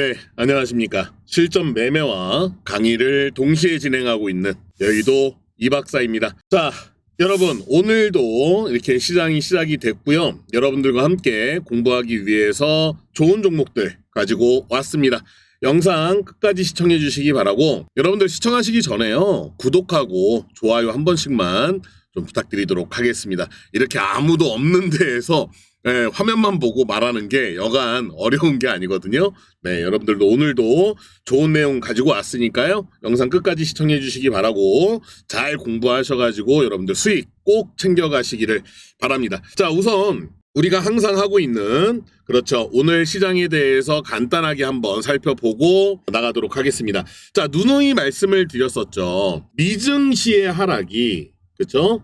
네, 안녕하십니까. 실전 매매와 강의를 동시에 진행하고 있는 여의도 이 박사입니다. 자, 여러분, 오늘도 이렇게 시장이 시작이 됐고요. 여러분들과 함께 공부하기 위해서 좋은 종목들 가지고 왔습니다. 영상 끝까지 시청해 주시기 바라고 여러분들 시청하시기 전에요. 구독하고 좋아요 한 번씩만 좀 부탁드리도록 하겠습니다. 이렇게 아무도 없는 데에서 예, 화면만 보고 말하는 게 여간 어려운 게 아니거든요. 네, 여러분들도 오늘도 좋은 내용 가지고 왔으니까요. 영상 끝까지 시청해 주시기 바라고 잘 공부하셔가지고 여러분들 수익 꼭 챙겨가시기를 바랍니다. 자, 우선 우리가 항상 하고 있는 그렇죠. 오늘 시장에 대해서 간단하게 한번 살펴보고 나가도록 하겠습니다. 자, 누누이 말씀을 드렸었죠. 미증시의 하락이 그렇죠?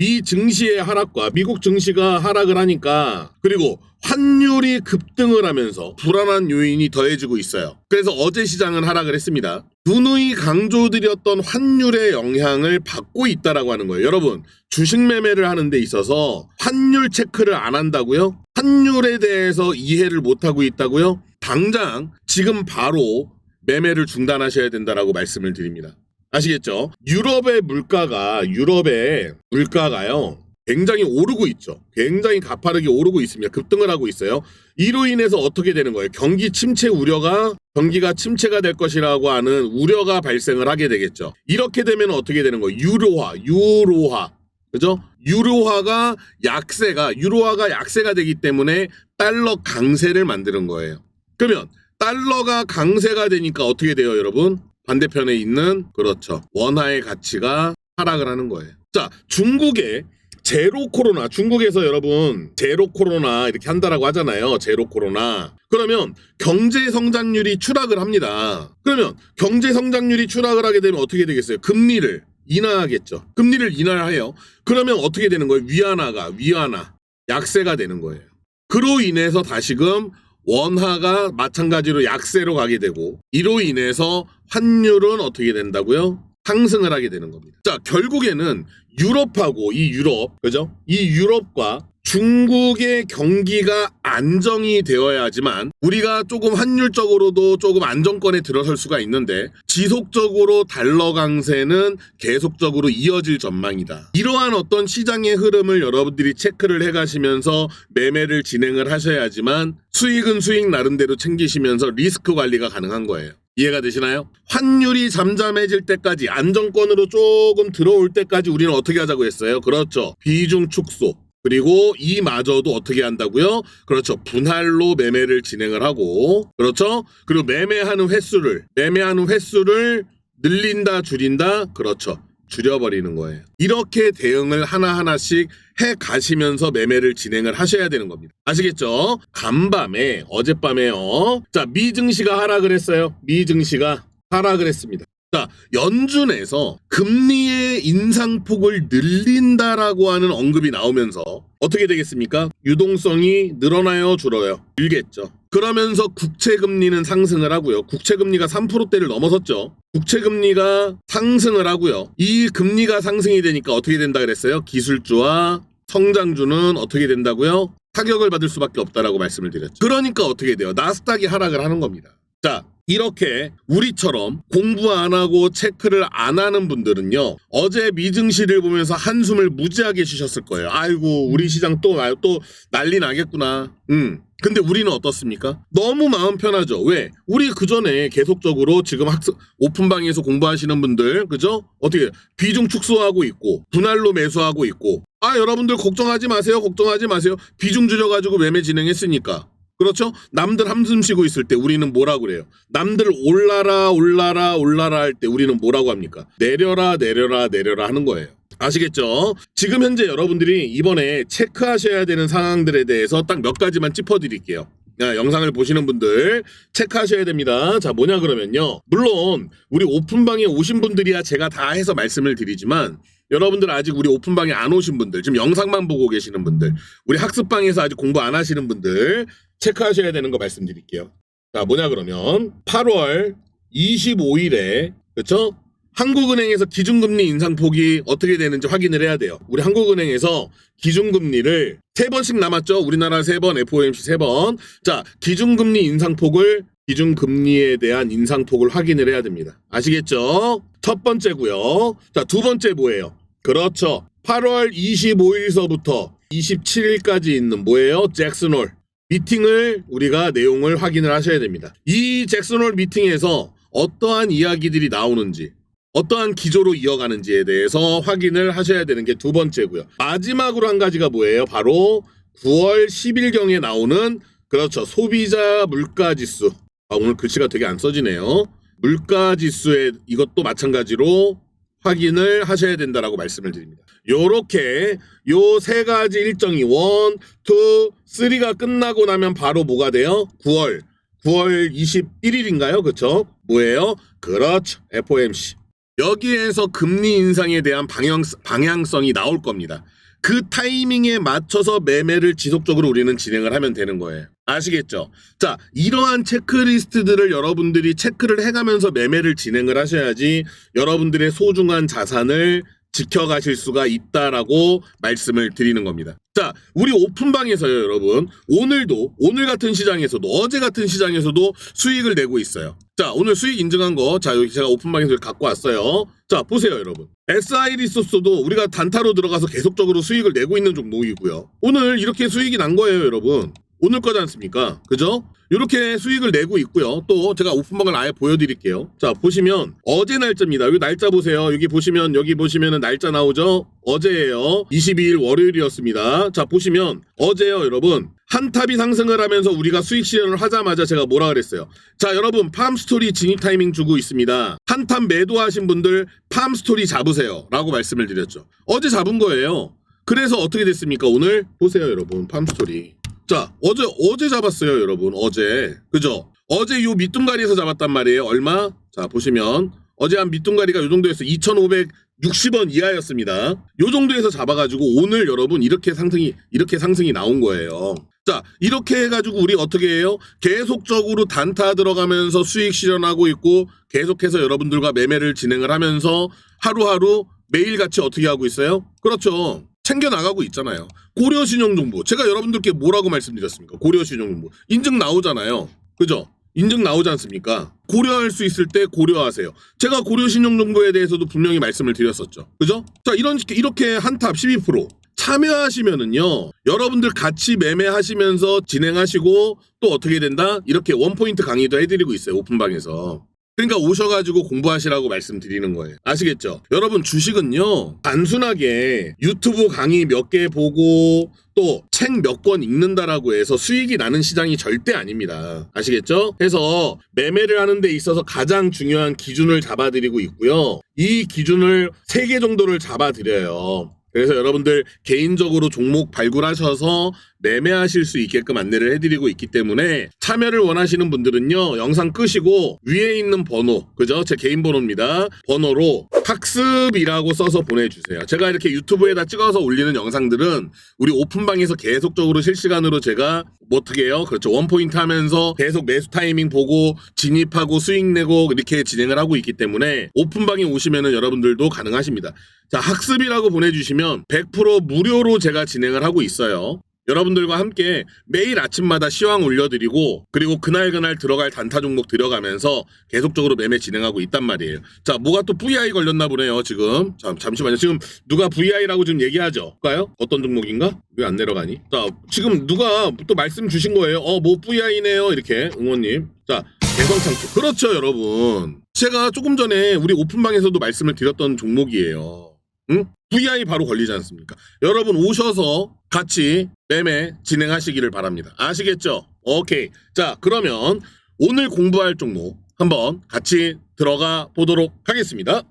미 증시의 하락과 미국 증시가 하락을 하니까 그리고 환율이 급등을 하면서 불안한 요인이 더해지고 있어요. 그래서 어제 시장은 하락을 했습니다. 누누이 강조드렸던 환율의 영향을 받고 있다라고 하는 거예요. 여러분, 주식 매매를 하는 데 있어서 환율 체크를 안 한다고요? 환율에 대해서 이해를 못 하고 있다고요? 당장 지금 바로 매매를 중단하셔야 된다라고 말씀을 드립니다. 아시겠죠? 유럽의 물가가 유럽의 물가가요. 굉장히 오르고 있죠. 굉장히 가파르게 오르고 있습니다. 급등을 하고 있어요. 이로 인해서 어떻게 되는 거예요? 경기 침체 우려가 경기가 침체가 될 것이라고 하는 우려가 발생을 하게 되겠죠. 이렇게 되면 어떻게 되는 거예요? 유로화, 유로화. 그죠? 유로화가 약세가 유로화가 약세가 되기 때문에 달러 강세를 만드는 거예요. 그러면 달러가 강세가 되니까 어떻게 돼요, 여러분? 반대편에 있는 그렇죠. 원화의 가치가 하락을 하는 거예요. 자, 중국의 제로 코로나, 중국에서 여러분 제로 코로나 이렇게 한다라고 하잖아요. 제로 코로나. 그러면 경제 성장률이 추락을 합니다. 그러면 경제 성장률이 추락을 하게 되면 어떻게 되겠어요? 금리를 인하하겠죠. 금리를 인하해요. 그러면 어떻게 되는 거예요? 위안화가 위안화 약세가 되는 거예요. 그로 인해서 다시금 원화가 마찬가지로 약세로 가게 되고 이로 인해서 환율은 어떻게 된다고요? 상승을 하게 되는 겁니다. 자, 결국에는 유럽하고 이 유럽, 그죠? 이 유럽과 중국의 경기가 안정이 되어야지만 우리가 조금 환율적으로도 조금 안정권에 들어설 수가 있는데 지속적으로 달러 강세는 계속적으로 이어질 전망이다. 이러한 어떤 시장의 흐름을 여러분들이 체크를 해 가시면서 매매를 진행을 하셔야지만 수익은 수익 나름대로 챙기시면서 리스크 관리가 가능한 거예요. 이해가 되시나요? 환율이 잠잠해질 때까지 안정권으로 조금 들어올 때까지 우리는 어떻게 하자고 했어요? 그렇죠. 비중 축소. 그리고 이마저도 어떻게 한다고요? 그렇죠. 분할로 매매를 진행을 하고 그렇죠. 그리고 매매하는 횟수를 매매하는 횟수를 늘린다 줄인다 그렇죠. 줄여버리는 거예요. 이렇게 대응을 하나하나씩 해 가시면서 매매를 진행을 하셔야 되는 겁니다. 아시겠죠? 간밤에 어젯밤에요. 자, 미증시가 하락을 했어요. 미증시가 하락을 했습니다. 자, 연준에서 금리의 인상폭을 늘린다라고 하는 언급이 나오면서 어떻게 되겠습니까? 유동성이 늘어나요, 줄어요? 늘겠죠. 그러면서 국채 금리는 상승을 하고요. 국채 금리가 3%대를 넘어섰죠. 국채 금리가 상승을 하고요. 이 금리가 상승이 되니까 어떻게 된다 그랬어요? 기술주와 성장주는 어떻게 된다고요? 타격을 받을 수밖에 없다라고 말씀을 드렸죠. 그러니까 어떻게 돼요? 나스닥이 하락을 하는 겁니다. 자, 이렇게 우리처럼 공부 안 하고 체크를 안 하는 분들은요 어제 미증시를 보면서 한숨을 무지하게 쉬셨을 거예요 아이고 우리 시장 또, 나- 또 난리 나겠구나 음 근데 우리는 어떻습니까? 너무 마음 편하죠. 왜? 우리 그 전에 계속적으로 지금 학습 오픈방에서 공부하시는 분들, 그죠? 어떻게 비중 축소하고 있고 분할로 매수하고 있고. 아 여러분들 걱정하지 마세요. 걱정하지 마세요. 비중 줄여가지고 매매 진행했으니까. 그렇죠? 남들 한숨 쉬고 있을 때 우리는 뭐라고 그래요? 남들 올라라 올라라 올라라 할 때 우리는 뭐라고 합니까? 내려라 내려라 내려라 하는 거예요. 아시겠죠? 지금 현재 여러분들이 이번에 체크하셔야 되는 상황들에 대해서 딱 몇 가지만 짚어드릴게요. 야, 영상을 보시는 분들 체크하셔야 됩니다. 자, 뭐냐 그러면요. 물론 우리 오픈방에 오신 분들이야 제가 다 해서 말씀을 드리지만 여러분들 아직 우리 오픈방에 안 오신 분들, 지금 영상만 보고 계시는 분들, 우리 학습방에서 아직 공부 안 하시는 분들 체크하셔야 되는 거 말씀드릴게요. 자, 뭐냐 그러면 8월 25일에 그렇죠? 한국은행에서 기준금리 인상폭이 어떻게 되는지 확인을 해야 돼요. 우리 한국은행에서 기준금리를 세 번씩 남았죠. 우리나라 세 번, FOMC 세 번. 자, 기준금리 인상폭을 기준 금리에 대한 인상폭을 확인을 해야 됩니다. 아시겠죠? 첫 번째고요. 자, 두 번째 뭐예요? 그렇죠. 8월 25일서부터 27일까지 있는 뭐예요? 잭슨홀 미팅을 우리가 내용을 확인을 하셔야 됩니다. 이 잭슨홀 미팅에서 어떠한 이야기들이 나오는지 어떠한 기조로 이어가는지에 대해서 확인을 하셔야 되는 게 두 번째고요. 마지막으로 한 가지가 뭐예요? 바로 9월 10일경에 나오는 그렇죠. 소비자 물가 지수. 아, 오늘 글씨가 되게 안 써지네요. 물가 지수에 이것도 마찬가지로 확인을 하셔야 된다라고 말씀을 드립니다. 요렇게 요 세 가지 일정이 1, 2, 3가 끝나고 나면 바로 뭐가 돼요? 9월 9월 21일인가요? 그렇죠? 뭐예요? 그렇죠. FOMC. 여기에서 금리 인상에 대한 방향, 방향성이 나올 겁니다. 그 타이밍에 맞춰서 매매를 지속적으로 우리는 진행을 하면 되는 거예요. 아시겠죠? 자, 이러한 체크리스트들을 여러분들이 체크를 해가면서 매매를 진행을 하셔야지 여러분들의 소중한 자산을 지켜가실 수가 있다라고 말씀을 드리는 겁니다. 자, 우리 오픈방에서요, 여러분. 오늘도, 오늘 같은 시장에서도, 어제 같은 시장에서도 수익을 내고 있어요. 자, 오늘 수익 인증한 거, 자, 여기 제가 오픈방에서 갖고 왔어요. 자, 보세요, 여러분. SI 리소스도 우리가 단타로 들어가서 계속적으로 수익을 내고 있는 종목이고요. 오늘 이렇게 수익이 난 거예요, 여러분. 오늘 거지 않습니까? 그죠? 이렇게 수익을 내고 있고요. 또 제가 오픈방을 아예 보여드릴게요. 자 보시면 어제 날짜입니다. 여기 날짜 보세요. 여기 보시면 여기 보시면은 날짜 나오죠? 어제예요. 22일 월요일이었습니다. 자 보시면 어제요, 여러분. 한 탑이 상승을 하면서 우리가 수익 실현을 하자마자 제가 뭐라 그랬어요? 자 여러분 팜스토리 진입 타이밍 주고 있습니다. 한 탑 매도하신 분들 팜스토리 잡으세요. 라고 말씀을 드렸죠. 어제 잡은 거예요. 그래서 어떻게 됐습니까? 오늘 보세요, 여러분. 팜스토리. 자, 어제 어제 잡았어요, 여러분. 어제. 그죠? 어제 요 밑둥가리에서 잡았단 말이에요. 얼마? 자, 보시면 어제 한 밑둥가리가 요 정도였어요. 2,560원 이하였습니다. 요 정도에서 잡아 가지고 오늘 여러분 이렇게 상승이 이렇게 상승이 나온 거예요. 자, 이렇게 해 가지고 우리 어떻게 해요? 계속적으로 단타 들어가면서 수익 실현하고 있고 계속해서 여러분들과 매매를 진행을 하면서 하루하루 매일같이 어떻게 하고 있어요? 그렇죠. 챙겨 나가고 있잖아요. 고려 신용정보. 제가 여러분들께 뭐라고 말씀드렸습니까? 고려 신용정보. 인증 나오잖아요. 그죠? 인증 나오지 않습니까? 고려할 수 있을 때 고려하세요. 제가 고려 신용정보에 대해서도 분명히 말씀을 드렸었죠. 그죠? 자, 이런, 이렇게 한탑 12% 참여하시면은요, 여러분들 같이 매매하시면서 진행하시고 또 어떻게 된다? 이렇게 원포인트 강의도 해드리고 있어요. 오픈방에서. 그러니까 오셔가지고 공부하시라고 말씀드리는 거예요. 아시겠죠? 여러분 주식은요 단순하게 유튜브 강의 몇 개 보고 또 책 몇 권 읽는다라고 해서 수익이 나는 시장이 절대 아닙니다. 아시겠죠? 해서 매매를 하는 데 있어서 가장 중요한 기준을 잡아드리고 있고요. 이 기준을 세개 정도를 잡아드려요. 그래서 여러분들 개인적으로 종목 발굴하셔서 매매하실 수 있게끔 안내를 해드리고 있기 때문에 참여를 원하시는 분들은요 영상 끄시고 위에 있는 번호 그죠? 제 개인 번호입니다. 번호로 학습이라고 써서 보내주세요. 제가 이렇게 유튜브에다 찍어서 올리는 영상들은 우리 오픈방에서 계속적으로 실시간으로 제가 뭐 어떻게 해요? 그렇죠. 원포인트 하면서 계속 매수 타이밍 보고 진입하고 수익 내고 이렇게 진행을 하고 있기 때문에 오픈방에 오시면은 여러분들도 가능하십니다. 자 학습이라고 보내주시면 100% 무료로 제가 진행을 하고 있어요 여러분들과 함께 매일 아침마다 시황 올려드리고 그리고 그날 그날 들어갈 단타 종목 들어가면서 계속적으로 매매 진행하고 있단 말이에요. 자, 뭐가 또 VI 걸렸나 보네요, 지금. 자, 잠시만요. 지금 누가 VI라고 지금 얘기하죠? 볼까요? 어떤 종목인가? 왜 안 내려가니? 자, 지금 누가 또 말씀 주신 거예요. 어, 뭐 VI네요. 이렇게 응원님. 자, 개성창조. 그렇죠, 여러분. 제가 조금 전에 우리 오픈방에서도 말씀을 드렸던 종목이에요. 응? VI 바로 걸리지 않습니까? 여러분 오셔서 같이 매매 진행하시기를 바랍니다. 아시겠죠? 오케이. 자, 그러면 오늘 공부할 종목 한번 같이 들어가 보도록 하겠습니다.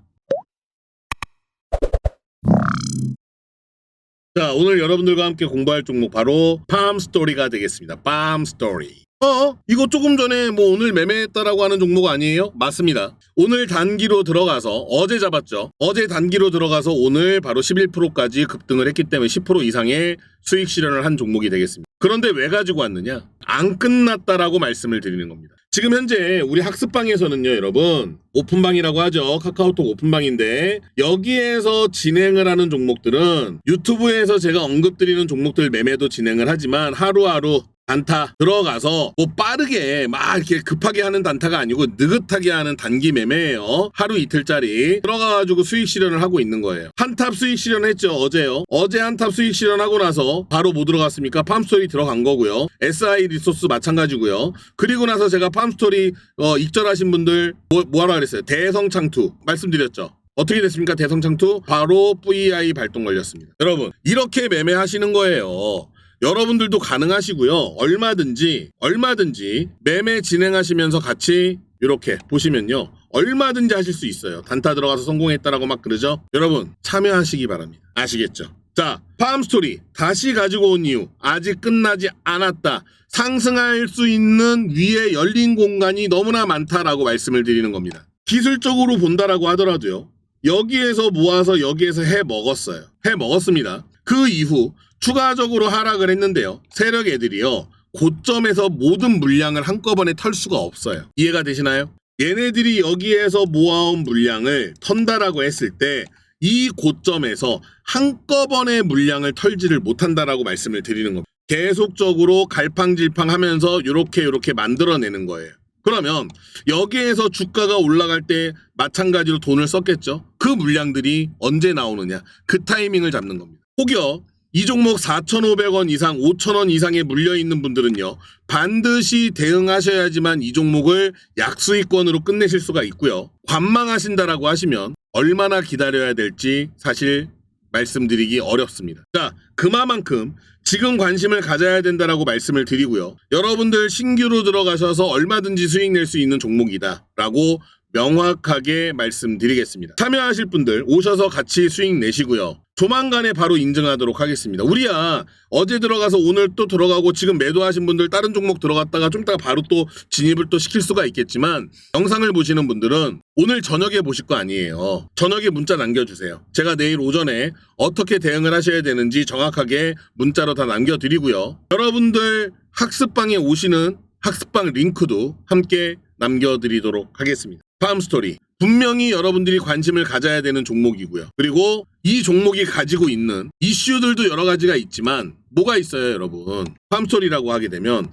자, 오늘 여러분들과 함께 공부할 종목 바로 팜 스토리가 되겠습니다. 팜 스토리. 어? 이거 조금 전에 뭐 오늘 매매했다라고 하는 종목 아니에요? 맞습니다. 오늘 단기로 들어가서 어제 잡았죠. 어제 단기로 들어가서 오늘 바로 11%까지 급등을 했기 때문에 10% 이상의 수익 실현을 한 종목이 되겠습니다. 그런데 왜 가지고 왔느냐? 안 끝났다라고 말씀을 드리는 겁니다. 지금 현재 우리 학습방에서는요, 여러분, 오픈방이라고 하죠. 카카오톡 오픈방인데, 여기에서 진행을 하는 종목들은 유튜브에서 제가 언급드리는 종목들 매매도 진행을 하지만 하루하루 단타 들어가서 뭐 빠르게 막 이렇게 급하게 하는 단타가 아니고 느긋하게 하는 단기 매매예요. 하루 이틀짜리 들어가가지고 수익 실현을 하고 있는 거예요. 한탑 수익 실현했죠 어제요. 어제 한탑 수익 실현하고 나서 바로 뭐 들어갔습니까? 팜스토리 들어간 거고요. SI 리소스 마찬가지고요. 그리고 나서 제가 팜스토리 어, 익절하신 분들 뭐 뭐하라 그랬어요? 대성창투 말씀드렸죠. 어떻게 됐습니까? 대성창투 바로 VI 발동 걸렸습니다. 여러분 이렇게 매매하시는 거예요. 여러분들도 가능하시고요. 얼마든지 얼마든지 매매 진행하시면서 같이 이렇게 보시면요. 얼마든지 하실 수 있어요. 단타 들어가서 성공했다라고 막 그러죠. 여러분 참여하시기 바랍니다. 아시겠죠? 자, 팜스토리 다시 가지고 온 이유 아직 끝나지 않았다. 상승할 수 있는 위에 열린 공간이 너무나 많다라고 말씀을 드리는 겁니다. 기술적으로 본다라고 하더라도요. 여기에서 모아서 여기에서 해 먹었어요. 해 먹었습니다. 그 이후 추가적으로 하락을 했는데요. 세력 애들이요. 고점에서 모든 물량을 한꺼번에 털 수가 없어요. 이해가 되시나요? 얘네들이 여기에서 모아온 물량을 턴다라고 했을 때 이 고점에서 한꺼번에 물량을 털지를 못한다라고 말씀을 드리는 겁니다. 계속적으로 갈팡질팡 하면서 이렇게 이렇게 만들어내는 거예요. 그러면 여기에서 주가가 올라갈 때 마찬가지로 돈을 썼겠죠. 그 물량들이 언제 나오느냐. 그 타이밍을 잡는 겁니다. 혹여 이 종목 4,500원 이상, 5,000원 이상에 물려 있는 분들은요. 반드시 대응하셔야지만 이 종목을 약수익권으로 끝내실 수가 있고요. 관망하신다라고 하시면 얼마나 기다려야 될지 사실 말씀드리기 어렵습니다. 자, 그만큼 지금 관심을 가져야 된다라고 말씀을 드리고요. 여러분들 신규로 들어가셔서 얼마든지 수익 낼 수 있는 종목이다라고 명확하게 말씀드리겠습니다. 참여하실 분들 오셔서 같이 수익 내시고요. 조만간에 바로 인증하도록 하겠습니다. 우리야 어제 들어가서 오늘 또 들어가고 지금 매도하신 분들 다른 종목 들어갔다가 좀 이따가 바로 또 진입을 또 시킬 수가 있겠지만 영상을 보시는 분들은 오늘 저녁에 보실 거 아니에요. 저녁에 문자 남겨주세요. 제가 내일 오전에 어떻게 대응을 하셔야 되는지 정확하게 문자로 다 남겨드리고요. 여러분들 학습방에 오시는 학습방 링크도 함께 남겨드리도록 하겠습니다. 다음 스토리. 분명히 여러분들이 관심을 가져야 되는 종목이고요. 그리고 이 종목이 가지고 있는 이슈들도 여러 가지가 있지만 뭐가 있어요, 여러분? 팜스토리라고 하게 되면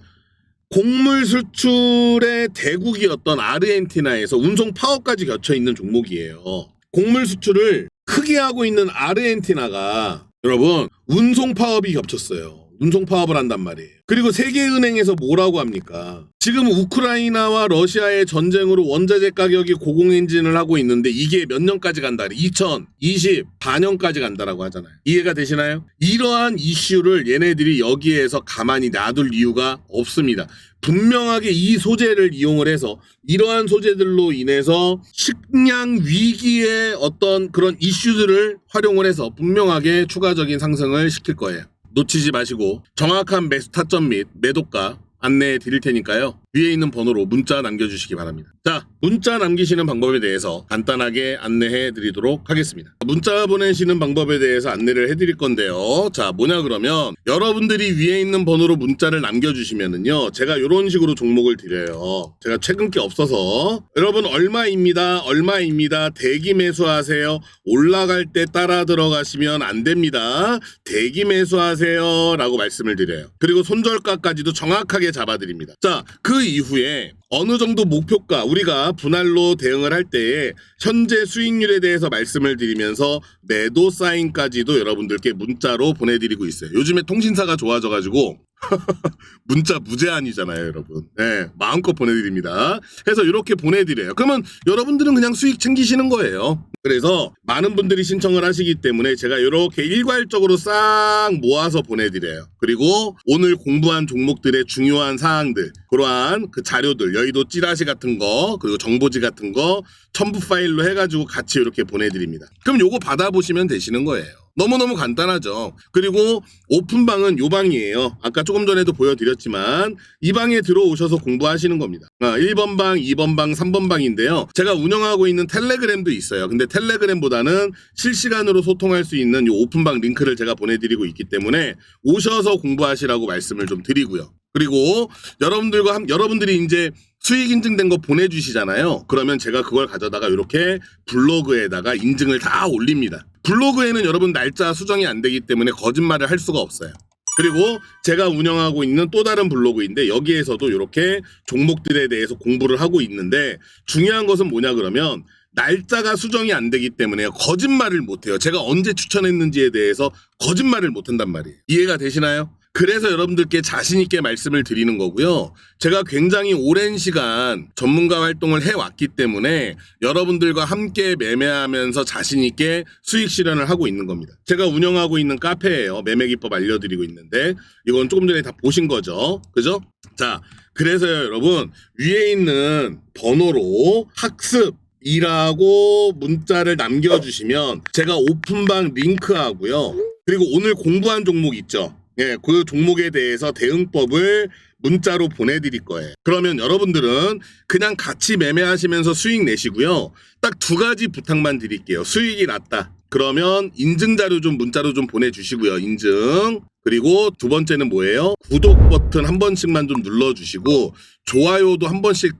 곡물 수출의 대국이었던 아르헨티나에서 운송 파업까지 겹쳐 있는 종목이에요. 곡물 수출을 크게 하고 있는 아르헨티나가 여러분 운송 파업이 겹쳤어요. 운송 파업을 한단 말이에요. 그리고 세계은행에서 뭐라고 합니까? 지금 우크라이나와 러시아의 전쟁으로 원자재 가격이 고공행진을 하고 있는데 이게 몇 년까지 간다? 2024년까지 간다라고 하잖아요. 이해가 되시나요? 이러한 이슈를 얘네들이 여기에서 가만히 놔둘 이유가 없습니다. 분명하게 이 소재를 이용을 해서 이러한 소재들로 인해서 식량 위기의 어떤 그런 이슈들을 활용을 해서 분명하게 추가적인 상승을 시킬 거예요. 놓치지 마시고 정확한 매수 타점 및 매도가 안내해 드릴 테니까요. 위에 있는 번호로 문자 남겨주시기 바랍니다. 자, 문자 남기시는 방법에 대해서 간단하게 안내해 드리도록 하겠습니다. 문자 보내시는 방법에 대해서 안내를 해 드릴 건데요. 자, 뭐냐 그러면 여러분들이 위에 있는 번호로 문자를 남겨주시면은요. 제가 이런 식으로 종목을 드려요. 제가 최근 게 없어서 여러분 얼마입니다. 얼마입니다. 대기 매수하세요. 올라갈 때 따라 들어가시면 안 됩니다. 대기 매수하세요. 라고 말씀을 드려요. 그리고 손절가까지도 정확하게 잡아드립니다. 자, 그 이후에 어느 정도 목표가 우리가 분할로 대응을 할 때에 현재 수익률에 대해서 말씀을 드리면서 매도 사인까지도 여러분들께 문자로 보내드리고 있어요. 요즘에 통신사가 좋아져가지고 문자 무제한이잖아요, 여러분. 네, 마음껏 보내드립니다. 해서 이렇게 보내드려요. 그러면 여러분들은 그냥 수익 챙기시는 거예요. 그래서 많은 분들이 신청을 하시기 때문에 제가 이렇게 일괄적으로 싹 모아서 보내드려요. 그리고 오늘 공부한 종목들의 중요한 사항들, 그러한 그 자료들, 여의도 찌라시 같은 거, 그리고 정보지 같은 거 첨부 파일로 해가지고 같이 이렇게 보내드립니다. 그럼 요거 받아보시면 되시는 거예요. 너무너무 간단하죠. 그리고 오픈방은 요 방이에요. 아까 조금 전에도 보여드렸지만 이 방에 들어오셔서 공부하시는 겁니다. 아, 1번 방, 2번 방, 3번 방인데요. 제가 운영하고 있는 텔레그램도 있어요. 근데 텔레그램보다는 실시간으로 소통할 수 있는 요 오픈방 링크를 제가 보내드리고 있기 때문에 오셔서 공부하시라고 말씀을 좀 드리고요. 그리고 여러분들과 함, 여러분들이 이제 수익 인증된 거 보내주시잖아요. 그러면 제가 그걸 가져다가 이렇게 블로그에다가 인증을 다 올립니다. 블로그에는 여러분 날짜 수정이 안 되기 때문에 거짓말을 할 수가 없어요. 그리고 제가 운영하고 있는 또 다른 블로그인데 여기에서도 이렇게 종목들에 대해서 공부를 하고 있는데 중요한 것은 뭐냐 그러면 날짜가 수정이 안 되기 때문에 거짓말을 못해요. 제가 언제 추천했는지에 대해서 거짓말을 못한단 말이에요. 이해가 되시나요? 그래서 여러분들께 자신 있게 말씀을 드리는 거고요. 제가 굉장히 오랜 시간 전문가 활동을 해왔기 때문에 여러분들과 함께 매매하면서 자신 있게 수익 실현을 하고 있는 겁니다. 제가 운영하고 있는 카페예요. 매매 기법 알려드리고 있는데 이건 조금 전에 다 보신 거죠. 그죠? 자, 그래서요, 여러분 위에 있는 번호로 학습 이라고 문자를 남겨주시면 제가 오픈방 링크하고요. 그리고 오늘 공부한 종목 있죠. 예, 그 종목에 대해서 대응법을 문자로 보내드릴 거예요. 그러면 여러분들은 그냥 같이 매매하시면서 수익 내시고요. 딱 두 가지 부탁만 드릴게요. 수익이 났다. 그러면 인증 자료 좀 문자로 좀 보내주시고요. 인증. 그리고 두 번째는 뭐예요? 구독 버튼 한 번씩만 좀 눌러주시고 좋아요도 한 번씩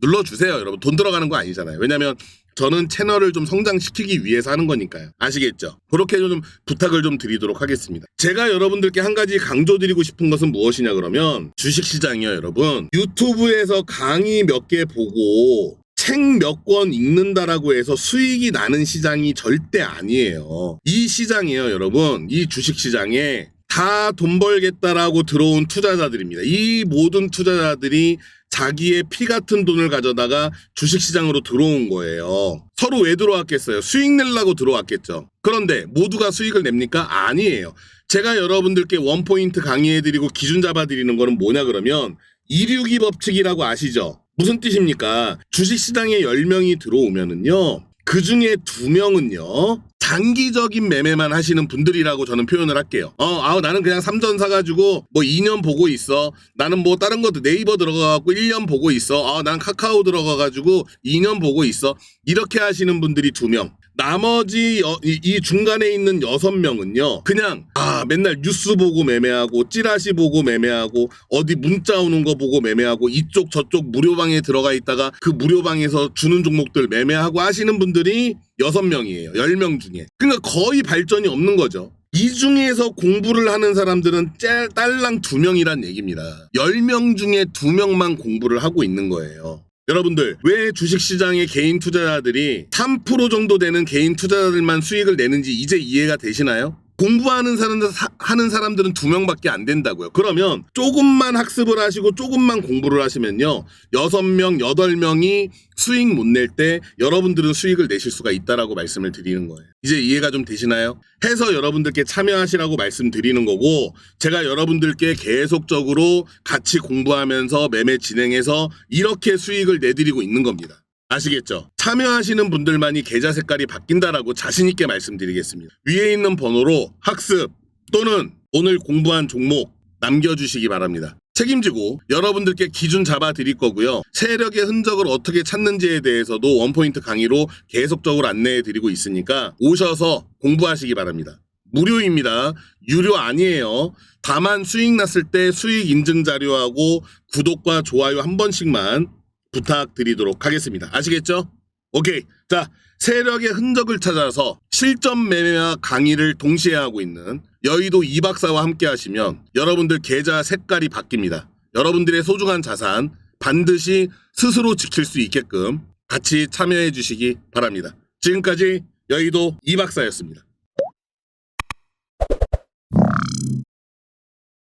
눌러주세요, 여러분. 돈 들어가는 거 아니잖아요. 왜냐면 저는 채널을 좀 성장시키기 위해서 하는 거니까요. 아시겠죠? 그렇게 좀 부탁을 좀 드리도록 하겠습니다. 제가 여러분들께 한 가지 강조드리고 싶은 것은 무엇이냐 그러면 주식시장이요, 여러분. 유튜브에서 강의 몇 개 보고 책몇권 읽는다라고 해서 수익이 나는 시장이 절대 아니에요. 이 시장이에요, 여러분. 이 주식 시장에 다 돈 벌겠다라고 들어온 투자자들입니다. 이 모든 투자자들이 자기의 피 같은 돈을 가져다가 주식시장으로 들어온 거예요. 서로 왜 들어왔겠어요? 수익 내려고 들어왔겠죠. 그런데 모두가 수익을 냅니까? 아니에요. 제가 여러분들께 원포인트 강의해드리고 기준 잡아드리는 거는 뭐냐 그러면 이류기 법칙이라고 아시죠? 무슨 뜻입니까? 주식시장에 10명이 들어오면은요. 그 중에 두 명은요. 장기적인 매매만 하시는 분들이라고 저는 표현을 할게요. 어, 아, 나는 그냥 삼전 사가지고 뭐 2년 보고 있어. 나는 뭐 다른 것도 네이버 들어가갖고 1년 보고 있어. 아, 난 카카오 들어가가지고 2년 보고 있어. 이렇게 하시는 분들이 두 명. 나머지 여- 이, 이 중간에 있는 여섯 명은요 그냥 아 맨날 뉴스 보고 매매하고 찌라시 보고 매매하고 어디 문자 오는 거 보고 매매하고 이쪽 저쪽 무료방에 들어가 있다가 그 무료방에서 주는 종목들 매매하고 하시는 분들이 여섯 명이에요 열 명 중에 그러니까 거의 발전이 없는 거죠 이 중에서 공부를 하는 사람들은 짤, 딸랑 두 명이란 얘기입니다. 열 명 중에 두 명만 공부를 하고 있는 거예요. 여러분들, 왜 주식시장의 개인 투자자들이 3% 정도 되는 개인 투자자들만 수익을 내는지 이제 이해가 되시나요? 공부하는 사람들, 사- 하는 사람들은 두 명밖에 안 된다고요. 그러면 조금만 학습을 하시고 조금만 공부를 하시면요. 여섯 명, 여덟 명이 수익 못 낼 때 여러분들은 수익을 내실 수가 있다라고 말씀을 드리는 거예요. 이제 이해가 좀 되시나요? 해서 여러분들께 참여하시라고 말씀드리는 거고 제가 여러분들께 계속적으로 같이 공부하면서 매매 진행해서 이렇게 수익을 내드리고 있는 겁니다. 아시겠죠? 참여하시는 분들만이 계좌 색깔이 바뀐다라고 자신있게 말씀드리겠습니다. 위에 있는 번호로 학습 또는 오늘 공부한 종목 남겨주시기 바랍니다. 책임지고 여러분들께 기준 잡아 드릴 거고요. 세력의 흔적을 어떻게 찾는지에 대해서도 원포인트 강의로 계속적으로 안내해 드리고 있으니까 오셔서 공부하시기 바랍니다. 무료입니다. 유료 아니에요. 다만 수익 났을 때 수익 인증 자료하고 구독과 좋아요 한 번씩만 부탁드리도록 하겠습니다. 아시겠죠? 오케이. 자, 세력의 흔적을 찾아서 실전 매매와 강의를 동시에 하고 있는 여의도 이 박사와 함께 하시면 여러분들 계좌 색깔이 바뀝니다. 여러분들의 소중한 자산 반드시 스스로 지킬 수 있게끔 같이 참여해 주시기 바랍니다. 지금까지 여의도 이 박사였습니다.